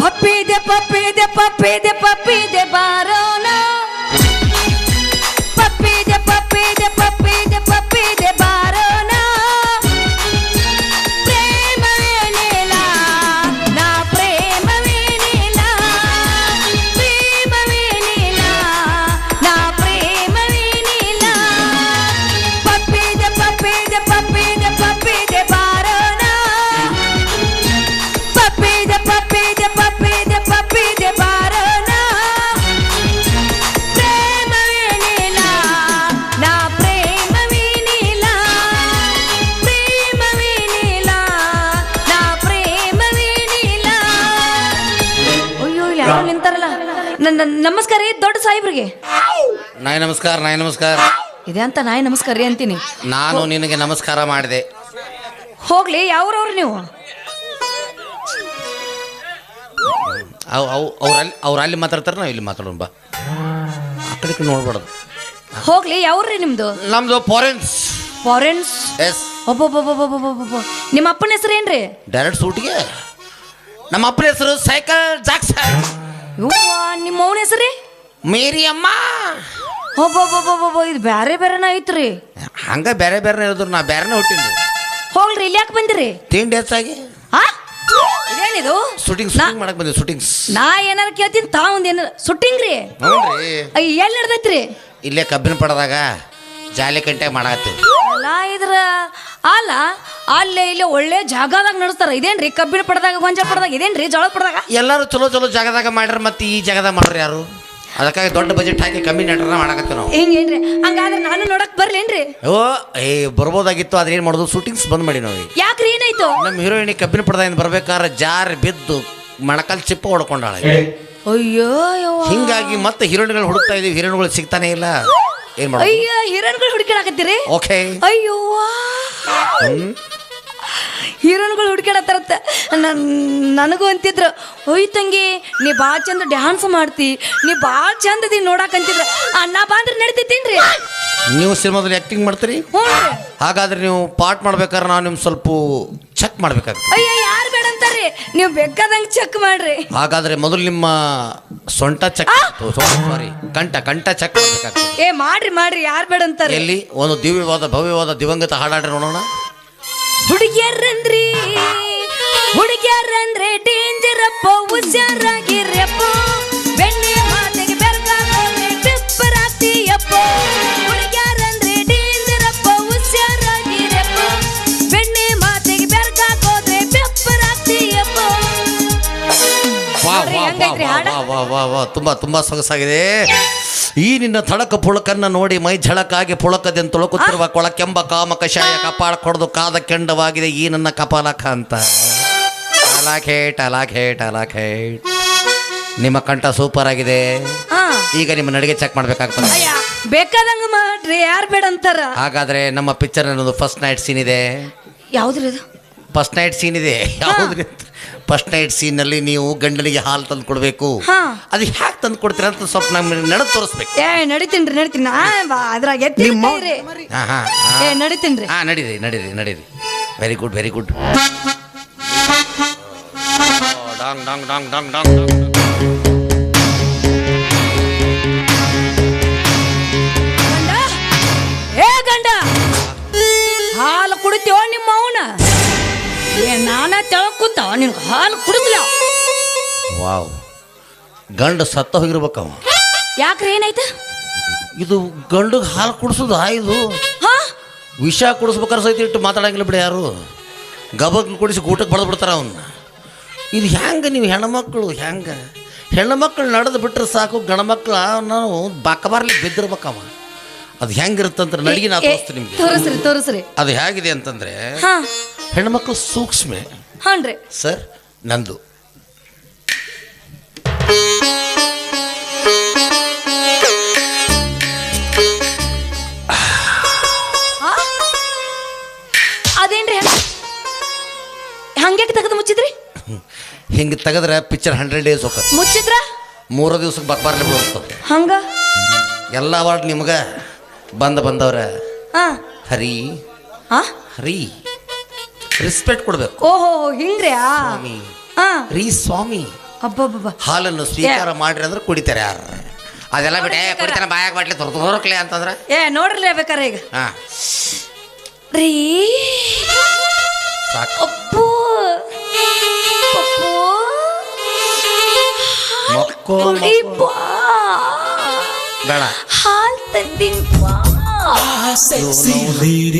ಪಪ್ಪಿದೆ ಪಪ್ಪಿದೆ ಪಪ್ಪಿದೆ ಪಪ್ಪಿದೆ ಬಾರೋಣ ಸಾಹೇಬ್ರಿಗೆ. ನಾಯಿ ನಮಸ್ಕಾರ ನಾಯಿ ನಮಸ್ಕಾರ. ಇದೆ ಅಂತ ನಾಯಿ ನಮಸ್ಕಾರ ರೀ ಅಂತೀನಿ. ನಾನು ನಿನಗೆ ನಮಸ್ಕಾರ ಮಾಡಿದೆ. ಹೋಗ್ಲಿ ಯಾವ್ರವ್ರು ನೀವು? ಅವು ಅವು ಅವ್ರಲ್ಲಿ ಅವ್ರು ಅಲ್ಲಿ ಮಾತಾಡ್ತಾರೆ ನಾವು ಇಲ್ಲಿ ಮಾತಾಡೋಣ ಬಾ. ಆ ನೋಡ್ಬಾರ್ದು. ಹೋಗ್ಲಿ ಯಾವ್ರಿ ನಿಮ್ದು? ನಮ್ದು ಫಾರೆನ್ಸ್. ಫಾರೆನ್ಸ್? ಎಸ್. ನಿಮ್ಮ ಅಪ್ಪನ ಹೆಸರೇನ್ರಿ ಡೈರೆಕ್ಟ್ ಸೂಟ್ಗೆ. ನಮ್ಮ ಅಪ್ಪನ ಹೆಸರು ಸೈಕಲ್ ಜಾಕ್ಸನ್. ನಿಮ್ಮ ಅವನ ಹೆಸರೇ ಮೇರಿ ಅಮ್ಮ ಒಬ್ಬೊಬ್ಬೊಬ್ಬೊಬ್ಬ ಇದು ಬೇರೆ ಬೇರೆನ ಐತ್ರಿ. ಹಂಗ ಬೇರೆ ಬೇರೆ ಹೇಳಿದ್ರು ನಾ ಬೇರೆನೇ ಹುಟ್ಟಿನ್ರಿ ಹೋಗ್ರಿ ಇಲ್ಲಿ ಯಾಕೆ ಬಂದಿರಿ? ತಿಂಡಿ ಹೆಚ್ಚಾಗಿ? ಆ? ಇದೇನಿದು? ಶೂಟಿಂಗ್ ಶೂಟಿಂಗ್ ಮಾಡಕ್ ಬಂದೆ ಶೂಟಿಂಗ್ಸ್ ನಾ ಏನಾರ ಕೇಳ್ತೀನಿ ತಾ ಒಂದ್ ಏನಾರ ಸುಟ್ಟಿಂಗ್ ರೀ. ನೋಡ್ರಿ ಎಲ್ಲಿ ನಡ್ದೈತ್ರಿ? ಇಲ್ಲೇ ಕಬ್ಬಿನ ಪಡದಾಗ ಜಾಲಿ ಕಂಟೆ ಮಾಡಾಕತ್ತೀವಿ. ಅಲ್ಲ ಇದ್ರ ಅಲ್ಲ ಅಲ್ಲೇ ಇಲ್ಲೇ ಒಳ್ಳೆ ಜಾಗದಾಗ ನಡೆಸ್ತಾರ. ಇದೇನ್ರಿ? ಕಬ್ಬಿಣ ಪಡದಾಗ ಗೊಂಜಾಳ ಪಡ್ದಾಗ ಇದೇನ್ರಿ? ಜೋಳ ಪಡದಾಗ? ಎಲ್ಲರೂ ಚಲೋ ಚಲೋ ಜಾಗದಾಗ ಮಾಡ್ಯಾರ ಮತ್ತೆ ಈ ಜಾಗದಾಗ ಮಾಡ್ರಿ ಯಾರು? ಅದಕ್ಕಾಗಿ ದೊಡ್ಡ ಬಜೆಟ್ ಹಾಕಿ ಕಮ್ಮಿ ನಟನ ಮಾಡಕತ್ತೆ ನಾವು. ಹಿಂಗೇನ್ರಿ? ಹಂಗಾದ್ರೆ ನಾನು ನೋಡಕ್ ಬರ್ಲೇನ್ರಿ? ಓ ಏ ಬರ್ಬೋದಾಗಿತ್ತು ಆದ್ರೆ ಏನು ಮಾಡೋದು? ಶೂಟಿಂಗ್ಸ್ ಬಂದ್ ಮಾಡಿ ನಾವು. ಯಾಕ್ರಿ ಏನಾಯ್ತು? ನಮ್ಮ ಹೀರೋಯಿನ್ ಕಬ್ಬಿನ ಪಡದಿಂದ ಬರ್ಬೇಕಾದ್ರೆ ಜಾರಿ ಬಿದ್ದು ಮಣಕಾಲ್ ಚಿಪ್ಪ ಹೊಡ್ಕೊಂಡಾಳ. ಅಯ್ಯೋ ಯವ್ವ. ಹಿಂಗಾಗಿ ಮತ್ತೆ ಹೀರೋಯಿನ್ಗಳು ಹುಡುಕ್ತಾ ಇದೀವಿ ಹೀರೋಯಿನ್ಗಳು ಸಿಗ್ತಾನೆ ಇಲ್ಲ. ಏನ್ ಮಾಡೋದು? ಅಯ್ಯೋ ಹೀರೋಯಿನ್ಗಳು ಹುಡುಕಾಡಕತ್ತೀರಿ ಓಕೆ ಅಯ್ಯೋ ಹೀರೋನ್ಗಳು ಹುಡುಕಾಡತ್ತಾರತ್ತ ನನಗೂ ಅಂತಿದ್ರು ಒಯ್ ತಂಗಿ ನೀ ಭಾಳ ಚಂದ ಡ್ಯಾನ್ಸ್ ಮಾಡ್ತಿ ನೀ ಭಾಳ ಚಂದ ಇದೀನಿ ನೋಡಾಕಂತಿದ್ರ ಅಣ್ಣ ಬಂದ್ರೆ ನಡಿತೈತೇನ್ರಿ? ನೀವು ಸಿನಿಮಾದಲ್ಲಿ ಆಕ್ಟಿಂಗ್ ಮಾಡ್ತೀರಿ. ಹಾಗಾದ್ರೆ ನೀವು ಪಾಠ ಮಾಡ್ಬೇಕಾದ್ರೆ ನಾವು ನಿಮ್ ಸ್ವಲ್ಪ ಚೆಕ್ ಮಾಡ್ಬೇಕಾಗ ಅಯ್ಯ ಯಾರು ಬೇಡ ಅಂತಾರ್ರಿ? ನೀವು ಬೇಕಾದಂಗೆ ಚೆಕ್ ಮಾಡ್ರಿ. ಹಾಗಾದ್ರೆ ಮೊದಲು ನಿಮ್ಮ ಸೊಂಟ ಚೆಕ್ ಸಾರಿ ಕಂಠ ಕಂಠ ಚೆಕ್ ಮಾಡ್ಬೇಕಾಗ್ತದೆ ಏ ಮಾಡ್ರಿ ಮಾಡ್ರಿ. ಯಾರು ಬೇಡ ಅಂತಾರೆ ಎಲ್ಲಿ? ಒಂದು ದಿವ್ಯವಾದ ಭವ್ಯವಾದ ದಿವಂಗತ ಹಾಡಾಡ್ರಿ ನೋಡೋಣ. ಹುಡುಗಿಯರಂದ್ರಿ ಹುಡುಗಿಯರಂದ್ರೆ ಡೇಂಜರ್ ಅಪ್ಪ ಹುಷಾರಾಗಿರಪ್ಪ ವಾ ವಾ ವಾ ತುಂಬ ತುಂಬ ಸೊಗಸಾಗಿದೆ. ಈ ನಿನ್ನ ತಳಕ ಪುಳಕನ್ನ ನೋಡಿ ಮೈ ಝಳಕಾಗಿ ಪುಳಕದೆಂದು ತುಳುಕುತ್ತಿರುವ ಕೊಳಕೆಂಬ ಕಾಮ ಕಷಾಯ ಕಪಾಳ ಕೊಡದು ಕಾದ ಕೆಂಡವಾಗಿದೆ ಈ ನನ್ನ ಕಪಾಲಕ ಅಂತ. ಅಲಾಖೇಟ್ ಅಲಾಖೇಟ್ ಅಲಾಖೇಟ್ ನಿಮ್ಮ ಕಂಠ ಸೂಪರ್ ಆಗಿದೆ. ಈಗ ನಿಮ್ಮ ನಡಿಗೆ ಚೆಕ್ ಮಾಡ್ಬೇಕಾಗ್ತದೆ. ಅಯ್ಯ ಬೇಕಾದಂಗ ಮಾಡ್ರಿ ಯಾರು ಬೇಡ ಅಂತಾರ? ಹಾಗಾದ್ರೆ ನಮ್ಮ ಪಿಕ್ಚರ್ ಅನ್ನೋದು ಫಸ್ಟ್ ನೈಟ್ ಸೀನ್ ಇದೆ. ಯಾವ್ದ್ರಿ ಇದು ಫಸ್ಟ್ ನೈಟ್ ಸೀನ್ ಇದೆ ಯಾವ್ದ್ರಿ ಫಸ್ಟ್ ನೈಟ್ ಸೀನಲ್ಲಿ ನೀವು ಗಂಡನಿಗೆ ಹಾಲು ತಂದು ಕೊಡಬೇಕು. ಹಾ. ಅದು ಹ್ಯಾಕ್ ತಂದು ಕೊಡ್ತೀರಾ ಅಂತ ಸ್ವಲ್ಪ ನಮ್ಗೆ ನಡೆ ತೋರಿಸ್ಬೇಕು. ಏ ನಡಿತೀನ್ರಿ ನಡಿತೀನಿ ನಾ ಬಾ- ಅದ್ರಾಗ ಎತ್ತಿರಿ ಹಾ ಹಾ ಏ ನಡಿತೀನ್ರಿ ಹಾ ನಡೀರಿ ನಡೀರಿ ನಡೀರಿ. ವೆರಿ ಗುಡ್ ವೆರಿ ಗುಡ್ ಡಾಂಗ್ ಡಾಂಗ್ ಡಾಂಗ್ ಡಾಂಗ್ ಡಾಂಗ್ ಗಂಡ? ಏ ಗಂಡ? ಹಾಲು ಕುಡಿತೀವ ನಿಮ್ಮ ಅವನ? ಏ ನಾನ ತೆಳಗ್ ಕೂತ ನಿನ್ಗೆ ಹಾಲು ಕುಡಿದ್ಲ ವಾವ್. ಗಂಡ ಸತ್ತ ಹೋಗಿರ್ಬೇಕವ ಯಾಕ್ರಿ ಏನಾಯ್ತು? ಇದು ಗಂಡಿಗೆ ಹಾಲು ಕುಡಿಸೋದು ಇದು? ಹಾ? ವಿಷ ಕುಡಿಸ್ಬೇಕಾದ್ರೆ ಸಹಿತ ಇಟ್ಟು ಮಾತಾಡಂಗಿಲ್ಲ ಬಿಡಿ ಯಾರು. ಗಬಕ್ ಕುಡಿಸಿ ಊಟಕ್ಕೆ ಬಡ್ದು ಬಿಡ್ತಾರ ಅವನ್ನ ಇದು ಹೆಂಗೆ ನೀವು ಹೆಣ್ಮಕ್ಳು ಹೆಂಗೆ? ಹೆಣ್ಮಕ್ಳು ನಡೆದು ಬಿಟ್ರೆ ಸಾಕು ಗಂಡ್ಮಕ್ಳು ನಾವು ಬಾಕಬಾರ್ಲಿ ಬಿದ್ದಿರ್ಬೇಕವ ಅದು ಹೆಂಗಿರುತ್ತಂದ್ರೆ ನಡಿಗೆ ನಾ ತೋರಿಸ್ತೀನಿ ನಿಮಗೆ. ತೋರಿಸ್ರಿ ತೋರಿಸ್ರಿ. ಅದು ಹೇಗಿದೆ ಅಂತಂದ್ರೆ ಹಾ. ಹೆಣ್ಮಕ್ಳು ಸೂಕ್ಷ್ಮ. ಹಾನ್ರಿ ಸರ್ ನಂದು? ಅದೇನ್ರಿ ಹಂಗ ಹಂಗ್ಯಾಕೆ ತೆಗೆದು ಮುಚ್ಚಿದ್ರಿ? ಹಿಂಗೆ ತೆಗೆದ್ರೆ ಪಿಕ್ಚರ್ ಹಂಡ್ರೆಡ್ ಡೇಸ್ ಹೋಗ ಮುಚ್ಚಿದ್ರ? ಮೂರು ದಿವ್ಸಕ್ಕೆ ಬರ್ಬಾರ್ಲಿ ಬರ್ತದೆ ಹಂಗ? ಎಲ್ಲ ಅವಾರ್ಡ್ ನಿಮ್ಗೆ ಬಂದ ಬಂದವ್ರ. ಹಾ. ಹರಿ. ಹರಿ. ರೆಸ್ಪೆಕ್ಟ್ ಕೊಡ್ಬೇಕು ಓಹೋ ಹಿಂಗ್ರಿ ಆ ಸ್ವಾಮಿ. ಹಾ ರೀ ಸ್ವಾಮಿ. ಅಬ್ಬಬ್ಬಬ್ಬ. ಹಾಲನ್ನು ಸ್ವೀಕಾರ ಮಾಡ್ರಿ ಅಂದ್ರೆ ಕುಡಿತಾರೆ ಯಾರು? ಅದೆಲ್ಲ ಬಿಟ್ಟೆ ಕುಡಿತಾನೆ ಬಾಯಾಗ ಬಾಟ್ಲಿ ತೊರ ತೊರಕ್ಲೆ ಅಂತಂದ್ರೆ? ಏ ನೋಡ್ರಲೇ ಬೇಕಾರೆ ಈಗ. ಹಾ. ರೀ. ಸಾಕು. ಅಪ್ಪು ಪಪ್ಪು ಮಕ್ಕೋ ಕುಡಿ ಬಾ. ಬೇಡ. ಹಾಲ್ ತಂದಿನ್ ಬಾ.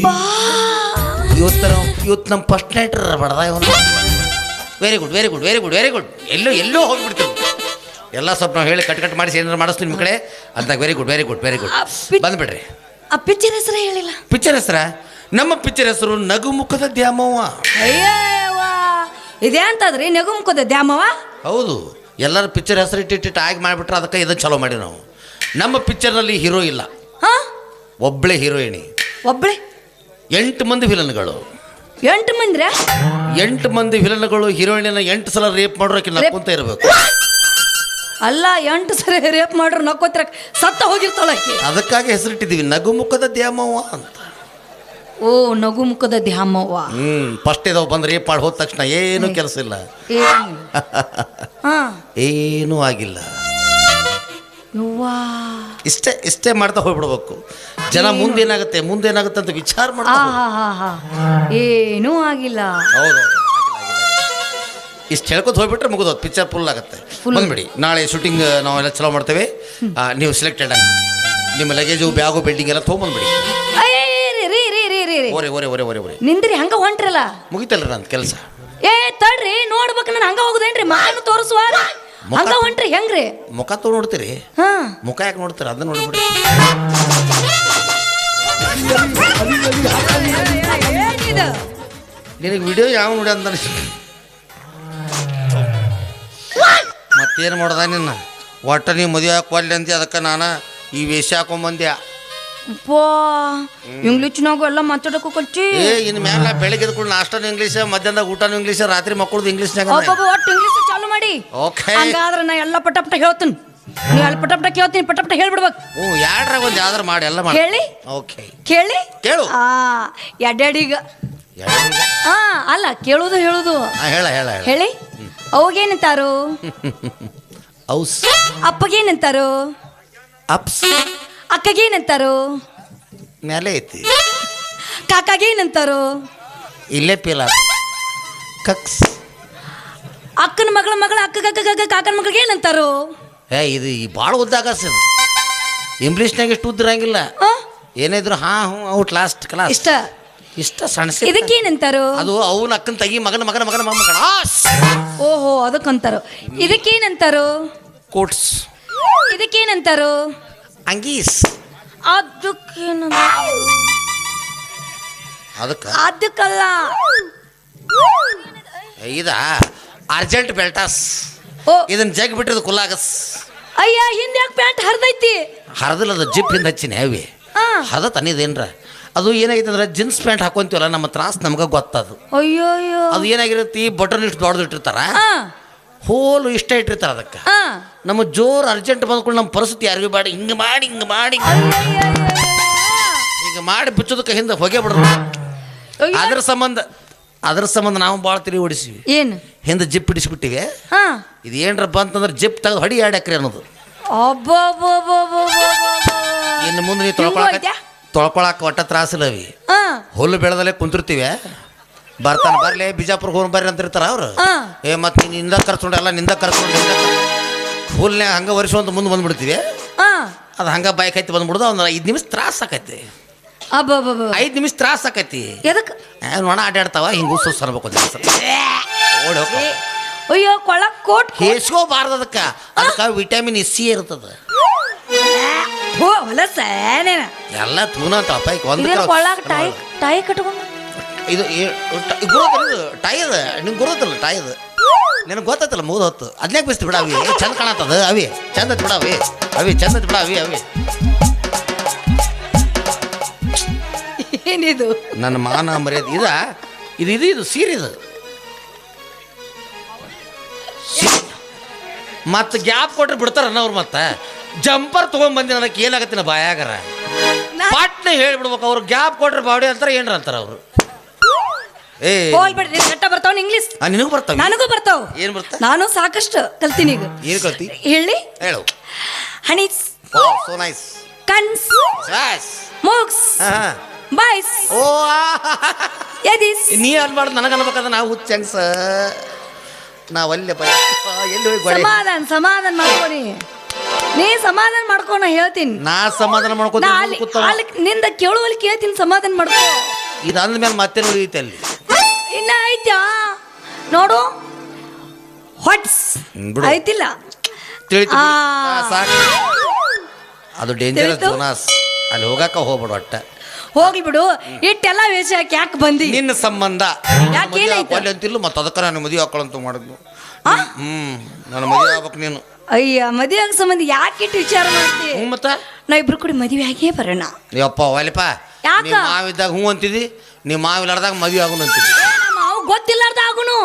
ಬಾ. ಇವತ್ತು ನಾವು ಇವತ್ತು ನಮ್ಮ ಫಸ್ಟ್ ನೈಟ್ ಬಡದ ಇವನು. Very good very good very good very good ಎಲ್ಲೋ ಎಲ್ಲೋ ಹೋಗ್ಬಿಡ್ತೀವಿ ಎಲ್ಲ ಸ್ವಲ್ಪ ನಾವು ಹೇಳಿ ಕಟ್ ಕಟ್ ಮಾಡಿಸಿ ಏನಾರು ಮಾಡಿಸ್ತೀನಿ ನಿಮ್ಮ ಕಡೆ. ಅಂತ very good very good very good ಬಂದ್ಬಿಡ್ರಿ. ಆ ಪಿಕ್ಚರ್ ಹೆಸರು ಹೇಳಿಲ್ಲ. ಪಿಕ್ಚರ್ ಹೆಸರ? ನಮ್ಮ ಪಿಕ್ಚರ್ ಹೆಸರು ನಗುಮುಖದ ದ್ಯಾಮವ್ವ. ಇದೇ ಅಂತದ್ರಿ ನಗುಮುಖದ ದ್ಯಾಮವ್ವ? ಹೌದು. ಎಲ್ಲರ ಪಿಕ್ಚರ್ ಹೆಸರು ಇಟ್ಟಿಟ್ಟು ಆಗಿ ಮಾಡಿಬಿಟ್ರೆ ಅದಕ್ಕೆ ಇದನ್ನು ಚಲೋ ಮಾಡಿ ನಾವು. ನಮ್ಮ ಪಿಕ್ಚರ್ನಲ್ಲಿ ಹೀರೋ ಇಲ್ಲ. ಹಾ? ಒಬ್ಬಳೇ ಹೀರೋಯಿನಿ ಒಬ್ಳೆ? ಎಂಟು ಮಂದಿ ವಿಲನ್ಗಳು. ಎಂಟು ಮಂದಿರ? ಎಂಟು ಮಂದಿ ವಿಲನ್ಗಳು ಹೀರೋಯಿನ ಎಂಟು ಸಲ ರೇಪ್ ಮಾಡೋಕೆ ನಕ್ಕೊಂತ ಇರಬೇಕು. ಅಲ್ಲ ಎಂಟು ಸಲ ರೇಪ್ ಮಾಡ್ರು ನಕ್ಕೊತಿರ ಸತ್ತ ಹೋಗಿರ್ತಾಳ ಆಕಿ. ಅದಕ್ಕಾಗಿ ಹೆಸರಿಟ್ಟಿದ್ದೀವಿ ನಗುಮುಖದ ದ್ಯಾಮವ್ವ ಅಂತ. ಓ ನಗು ಮುಖದ ದ್ಯಾಮವ್ವ. ಹ್ಮ್ ಫಸ್ಟ್ ಇದಾವ ಬಂದು ರೇಪ್ ಮಾಡಿ ಹೋದ ತಕ್ಷಣ ಏನು ಕೆಲಸ ಇಲ್ಲ. ಏನು ಆಗಿಲ್ಲ. ಇಷ್ಟೇ ಇಷ್ಟೇ ಮಾಡ್ತಾ ಹೋಗ್ಬಿಡ್ಬೇಕು. ಜನ ಮುಂದೇನಾಗುತ್ತೆ ಮುಂದೇನಾಗುತ್ತೆ ಅಂತ ವಿಚಾರ ಮಾಡ ಏನೂ ಆಗಿಲ್ಲ. ಹೌದು ಇಷ್ಟು ಹೇಳ್ಕೊತ ಹೋಗ್ಬಿಟ್ರೆ ಮುಗಿದೋದು ಪಿಕ್ಚರ್ ಫುಲ್ ಆಗುತ್ತೆ. ಬಂದ್ಬಿಡಿ ನಾಳೆ ಶೂಟಿಂಗ್ ನಾವೆಲ್ಲ ಚಲೋ ಮಾಡ್ತೇವೆ. ನೀವು ಸೆಲೆಕ್ಟೆಡ್ ಆಗಿ. ನಿಮ್ಮ ಲಗೇಜು ಬ್ಯಾಗು ಬಿಲ್ಡಿಂಗ್ ಎಲ್ಲ ತೊಗೊಂಬಂದ್ಬಿಡಿ. ಓರೆ ಓರೆ ಓರೆ ಓರೆ ಓರೆ. ನಿಂದ್ರಿ ಹಂಗ ಹೊಂಟ್ರಲ್ಲ. ಮುಗಿತಲ್ರಿ ನನ್ನ ಕೆಲಸ. ಏ ತಡ್ರಿ ನೋಡ್ಬೇಕು ನಾನು ಹಂಗ ಹೋಗುದೇನ್ರಿ? ಮಾನು ತೋರಿಸುವ. ಹಂಗ ಹೊಂಟ್ರಿ ಹೆಂಗ್ರಿ? ಮುಖ ತೋ ನೋಡ್ತೀರಿ. ಹಾ. ಮುಖ ಯಾಕೆ ನೋಡ್ತೀರಿ? ಅದನ್ನ ನೋಡ್ಬಿಡ್ರಿ ನಿನಗೆ ವಿಡಿಯೋ ಯಾವ ನೋಡಿ ಅಂತ ಮತ್ತೇನು ಮಾಡ್ದ ನಿನ್ನ? ಒಟ್ಟ ನೀವು ಮದುವೆ ಹಾಕೋಲ್ಲಿ ಅಂತ ಅದಕ್ಕೆ ನಾನು ಈ ವೇಷ ಹಾಕೊಂಬಂದ್ಯಾ ಅಪ್ಪಾ ಇಂಗ್ಲೀಷ್ನಾಗು ಎಲ್ಲ ಮಾತಾಡಕ್ಕೂ ಕಲ್ಚಿ ಏ ಇನ್ನು ಮ್ಯಾಲ ಬೆಳಿಗ್ಗೆ ಕೂಡ ನಾಷ್ಟಾನು ಇಂಗ್ಲೀಷ್ ಮಧ್ಯಾಹ್ನದಾಗ ಊಟನೂ ಇಂಗ್ಲೀಷ್ ರಾತ್ರಿ ಮಕ್ಕಳದು ಇಂಗ್ಲೀಷ್ನಾಗ ಒಟ್ಟು ಇಂಗ್ಲೀಷ್ ಚಾಲು ಮಾಡಿ. ಓಕೆ ಹಂಗಾದ್ರೆ ನಾ ಎಲ್ಲ ಪಟಪಟ ಪಟ ಹೇಳ್ತೀನಿ. ನೀ ಅಲ್ಲಿ ಪಟಪಟ ಪಟ ಕೇಳ್ತೀನಿ ಪಟ ಪಟ ಹೇಳ್ಬಿಡ್ಬೇಕು. ಹ್ಞೂ ಯಾಡ್ರಾಗ ಒಂದು ಯಾವ್ದಾರು ಮಾಡಿ ಎಲ್ಲ ಮಾಡಿ. ಹೇಳಿ ಓಕೆ ಕೇಳಿ. ಕೇಳು. ಆ ಎಡ್ಯಾಡೀಗ. ಹಾ ಅಲ್ಲ ಕೇಳೋದು ಹೇಳುದು. ಹೇಳ ಹೇಳ ಹೇಳ. ಹೇಳಿ. ಅವಾಗೇನಂತಾರು? ಔಸ್. ಅಪ್ಪಗೇನಂತಾರು? ಅಪ್ಸ್. ಅಕ್ಕಗೇನಂತಾರು? ಮೇಲೆ ಐತಿ. ಕಾಕಾಗೇನಂತಾರು? ಇಲ್ಲೇ ಪೀಲ. ಕಕ್ಸ್. ಅಕ್ಕನ ಮಗಳ ಮಗಳ ಅಕ್ಕ ಕಾಕನ ಮಗಳಿಗೆ ಏನಂತಾರು ಏ ಇದು ಈ ಭಾಳ ಉದ್ದಾಗ ಇದು. ಇಂಗ್ಲೀಷ್ನಾಗ ಇಷ್ಟು ಉದ್ದಿರಂಗಿಲ್ಲ? ಏನಿದ್ರು ಹಾ ಹ್ಞೂ ಔಟ್ ಲಾಸ್ಟ್ ಕ್ಲಾಸ್ ಇಷ್ಟ. ಇಷ್ಟ ಸಣ್ಣ ಇದಕ್ಕೇನಂತಾರು? ಅದು ಅವನ ಅಕ್ಕನ ತಗಿ ಮಗನ ಮಗನ ಮಗನ ಮಗಳ ಓಹೋ ಅದಕ್ಕಂತಾರು. ಇದಕ್ಕೇನಂತಾರು? ಕೋಟ್ಸ್ ಇದಕ್ಕೇನಂತಾರು? ಅಂಗೀಸ್. ಅದಕ್ಕೇನ ಅದಕ್ಕೆ? ಅದಕ್ಕಲ್ಲ. ಇದ ಅರ್ಜೆಂಟ್ ಬೆಲ್ಟಾಸ್. ಓ. ಇದನ್ನ ಜಗ್ ಬಿಟ್ಟಿದ್ದು ಕುಲ್ಲಾಗಸ್. ಅಯ್ಯ ಹಿಂದೆ ಯಾಕೆ ಪ್ಯಾಂಟ್ ಹರಿದೈತಿ? ಹರಿದಿಲ್ಲ ಅದು ಜಿಪ್ ಹಿಂದೆ ಹಚ್ಚಿನ ಹೇವಿ. ಹದ ತನ್ನಿದೇನ್ರ ಅದು ಏನಾಗೈತೆ ಅಂದ್ರೆ ಜೀನ್ಸ್ ಪ್ಯಾಂಟ್ ಹಾಕೊಂತೀವಲ್ಲ ನಮ್ಮ ತ್ರಾಸ್ ನಮ್ಗೆ ಗೊತ್ತದು. ಅಯ್ಯೋ ಅಯ್ಯೋ ಅದು ಏನಾಗಿರುತ್ತೆ? ಈ ಬಟನ್ ಇಷ್ಟು ದೊಡ್ಡದಿಟ್ಟಿರ್ತಾರ ಹೋಲು ಇಷ್ಟ ಇಟ್ಟಿರ್ತಾರೆ ಅದಕ್ಕೆ. ನಮ್ಮ ಜೋರ್ ಅರ್ಜೆಂಟ್ ಬಂದ್ಕೊಂಡು ನಮ್ಮ ಪರಿಸ್ಥಿತಿ ಯಾರಿಗೂ ಬೇಡ. ಹಿಂಗೆ ಮಾಡಿ ಹಿಂಗೆ ಮಾಡಿ ಹಿಂಗೆ ಮಾಡಿ. ಬಿಚ್ಚೋದಕ್ಕೆ ಹಿಂದೆ ಹೊಗೆ ಬಿಡೋದು. ಅದ್ರ ಸಂಬಂಧ ಅದ್ರ ಸಂಬಂಧ ನಾವು ಭಾಳ ತಿರುಗಿ ಓಡಿಸಿವಿ. ಏನು? ಹಿಂದೆ ಜಿಪ್ ಇಡಿಸ್ಬಿಟ್ಟಿವಿ. ಹಾ. ಇದು ಏನರ ಬಂತಂದ್ರೆ ಜಿಪ್ ತೆಗೆದು ಹೊಡಿ ಎರಡು ಎಕರೆ ಅನ್ನೋದು. ಇನ್ನು ಮುಂದೆ ನೀವು ತೊಳ್ಕೊಳಕ ತೊಳ್ಕೊಳಕ್ ತೊಳ್ಕೊಳಕ್ಕೆ ಒಟ್ಟ ತ್ರಾಸಿಲ್ಲ ಹುಲ್ಲು ಬೆಳೆದಲ್ಲೇ ಕುಂತಿರ್ತೀವಿ. ಬರ್ತಾನೆ ಬರ್ಲಿ ಬಿಜಾಪುರ್ ಹೋಗಿ ಬರ್ರಿ ಅಂತಿರ್ತಾರ ಅವ್ರು. ಹಾ. ಏ ಮತ್ತೆ ನೀನು ನಿಂದ ಕರ್ಸ್ಕೊಂಡು ಎಲ್ಲ ನಿಂದ ಕರ್ಸ್ಕೊಂಡು ನಿಂದ ಹುಲ್ನ್ಯಾಗ ಹಂಗೆ ವರ್ಷವಂತ ಮುಂದೆ ಬಂದ್ಬಿಡ್ತೀವಿ. ಹಾ. ಅದು ಹಂಗೆ ಬೈಕ್ ಐತಿ ಬಂದ್ಬಿಡ್ದು ಒಂದು ಐದು ನಿಮಿಷ ತ್ರಾಸ ಆಕೈತಿ. ಅಬ್ಬಬ್ಬ ಐದು ನಿಮಿಷ ತ್ರಾಸ ಆಕೈತಿ. ಎದಕ್ಕೆ ಏ, ನೊಣ ಅಡ್ಡಾಡ್ತಾವ ಹಿಂಗೆ ಉಸು. ಓಡಿ ಅಯ್ಯೋ ಕೊಳಕ್ ಕೋಟ್ ಹೇಸ್ಕೋಬಾರ್ದು ಅದಕ್ಕೆ. ಅದಕ್ಕೆ ವಿಟಮಿನ್ ಸಿ ಇರ್ತದ. ಹೋ ಎಲ್ಲ ತೂನ ತಪ್ಪ ಒಂದು ಇದೇನು ಟೈ ಟೈ ಕಟ್ಕೊಂಡು ಇದು ಗುರುತಲ್ಲ ಟೈ ಅದ. ನಿಂಗೆ ಗುರುತಲ್ಲ ಟೈ ಅದ. ನಿನಗೆ ಗೊತ್ತೈತಲ್ಲ ಮುಗಿದು ಹೊತ್ತು. ಅದನ್ನೇ ಬಿಸ್ತು ಬಿಡ ಅವಿ. ಚಂದ ಕಾಣತ್ತದ. ಅವಿ ಚಂದ ಬಿಡ ಅವಿ. ಅವಿ ಚಂದ ಬಿಡ ಅವಿ ಅವಿ. ಏನಿದು? ನನ್ನ ಮಾನ ಮರ್ಯಾದೆ. ಇದ ಇದು ಇದು ಇದು ಸೀರೆ ಇದು. ಮತ್ತೆ ಗ್ಯಾಪ್ ಕೊಟ್ರೆ ಬಿಡ್ತಾರ ಅನ್ನೋರು ಮತ್ತೆ. ಜಂಪರ್ ತೊಗೊಂಬಂದಿ ನನಗೆ ಏನಾಗತ್ತಿನ ಬಾಯಾಗರ? ಪಟ್ನೆ ಹೇಳಿ ಹೇಳ್ಬಿಡ್ಬೇಕು. ಅವ್ರು ಗ್ಯಾಪ್ ಕೊಟ್ರೆ ಬಾಡಿ ಅಂತಾರೆ ಏನ್ರ ಅಂತಾರೆ ಅವರು. ಏ. ಹೋಲ್ಬಿಡ್ರಿ ಕಟ್ಟ ಬರ್ತಾವ ಇಂಗ್ಲಿಷ್ ಆ, ನಿನಗೂ ಬರ್ತಾವ? ನನಗೂ ಬರ್ತಾವ. ಏನ್ ಬರ್ತಾ ನಾನು ಸಾಕಷ್ಟು ಕಲ್ತೀನಿ ಈಗ. ಏನ್ ಕಲ್ತಿ? ಹೇಳಿ. ಹೇಳು. ಹಣೀಸ್ ಸೋ ನೈಸ್ ಕನ್ಸ್ ಶಾಸ್ ಮೂಗ್ಸ್ ಬಾಯ್ಸ್ ಓ ಎದಿಸ್. ನೀ ಅನ್ಬಾರ್ದು ನನಗೆ ಅನ್ಬೇಕಾದ್ರೆ ನಾವು ಹುಚ್ಚ ಹೆಂಗ್ಸ? ನಾವ್ ಅಲ್ಲೇ ಬೈ ಎಲ್ಲಿ ಹೋಗಿ ಬಡಿ ಸಮಾಧಾನ ಸಮಾಧಾನ ಮಾಡ್ಕೊನಿ ನೀ. ಸಮಾಧಾನ ಮಾಡ್ಕೊ ನಾ ಹೇಳ್ತೀನಿ. ನಾ ಸಮಾಧಾನ ನಾ ಅಲ್ಲಿ ಕೂತಾವ ಅಲ್ಲಿ ನಿಂದ ಕೇಳುವಲ್ಲಿ ಕೇಳ್ತೀನಿ ಸಮಾಧಾನ ಮಾಡ್ಕೊ. ಇದಾದ್ಮೇಲೆ ಅಂದ್ಮೇಲೆ ಮತ್ತೆ ನೋಡಿ ಅಲ್ಲಿ? ಐತ್ಯಾ ನೋಡು. ಹೊಟ್ಸ್ ಬಿಡು. ಐತಿಲ್ಲ. ತಿಳಿತು. ಆ. ಸಾಕು. ಅದು ಡೇಂಜರ್ ತಿಳಿತು? ಜೋನಾಸ್ ಅಲ್ಲಿ ಹೋಗಾಕ ಹೋಗ್ಬೇಡ ಒಟ್ಟ ಹೋಗ್ಲಿ ಬಿಡು. ಇಟ್ಟೆಲ್ಲ ವೇಷ ಹಾಕಿ ಯಾಕೆ ಬಂದಿ? ನಿನ್ನ ಸಂಬಂಧ. ಯಾಕೆ ಏನಾಯ್ತು? ಹಾಕೊಳ್ಳಿ ಅಂತಿಲ್ಲ ಮತ್ತೆ ಅದಕ್ಕೆ ನಾನು ಮದುವೆ ಹಾಕೊಳ್ಳಂತ ಮಾಡಿದ್ನು ಹ್ಮ್ ನನ್ನ ಮದುವೆ ಆಗ್ಬೇಕು ನೀನು. ಅಯ್ಯ ಮದುವೆ ಸಂಬಂಧ ಯಾಕೆ ಇಟ್ಟು ವಿಚಾರ ಮಾಡ್ತಿ? ಹ್ಞೂ ಮತ್ತ? ನಾ ಇಬ್ರು ಕೂಡಿ ಮದುವೆ ಆಗೇ ಬರೋಣ. ಯಪ್ಪ ಒಲಿಪ ಯಾಕ? ನೀ ಮಾವಿದ್ದಾಗ ಹ್ಞೂ ಅಂತಿದ್ದಿ ನೀ ಮಾವಿಲ್ಲಾರ್ದಾಗ ಮದುವೆ ಆಗುನು ಅಂತಿದ್ದಿ ಗೊತ್ತಿಲ್ಲಾರ್ದ ಆಗುನು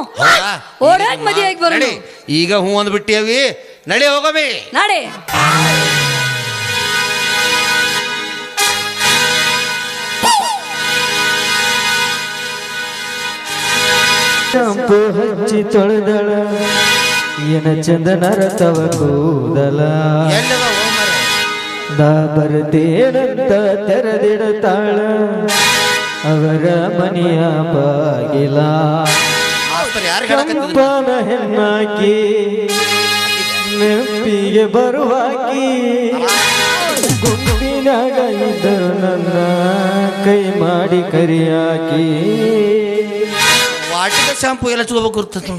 ಓಡಾಕ್ ಈಗ ಮದುವೆ ಆಗಿ ಬರೋಣ ನಡಿ. ಈಗ ಹ್ಞೂ ಅಂದ್ಬಿಟ್ಟಿಯವಿ ನಡಿ ಹೋಗಬಿ. ನಾಡೆ. ಶಾಂಪು ಹಚ್ಚಿ ತೊಳೆದಳ. ಏನ ಚಂದನರ ತವ ಕೂದಲ. ಎಲ್ಲದ ಹೋಮರೆ ನಾ ಬರ್ತೇನಂತ ತೆರೆದಿಡತಾಳ. ಅವರ ಮನೆಯ ಬಾಗಿಲ. ಕಂಪನ ಹೆಣ್ಣಾಕಿ ನೆನಪಿಗೆ ಬರುವಾಕಿ ಗುಂಪಿನಾಗ ಇದ್ದರು ನನ್ನ ಕೈ ಮಾಡಿ ಕರಿಯಾಕಿ. ವಾಟಿಕ ಶಾಂಪು ಎಲ್ಲ ಚುಗೋಬೇಕು ಇರ್ತದೆ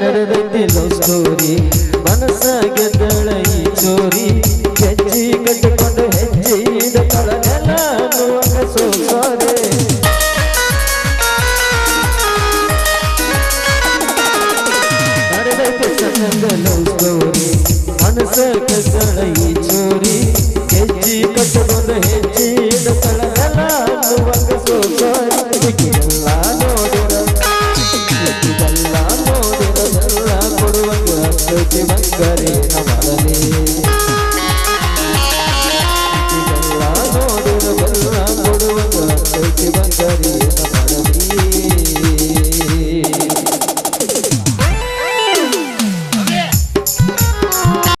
ಕನ್ನಡದಲ್ಲಿ ಸ್ಟೋರಿ. ಮನಸ್ಸಾಗೆದ್ದಳ ಈ ಚೋರಿ. ಹೆಜ್ಜಿ ಕಟ್ಟಿಕೊಂಡು ಹೆಜ್ಜೆಯಿಂದ ಕಳನೆಲ್ಲ ಮನಸ ನಡೆದೈತೆ ಕನ್ನಡ ಈ ಚೋರಿ. ಹೆಜ್ಜಿ ಕಟ್ಟಿಕೊಂಡು ಹೆಜ್ಜೆಯಿಂದ ಕಳನೆಲ್ಲ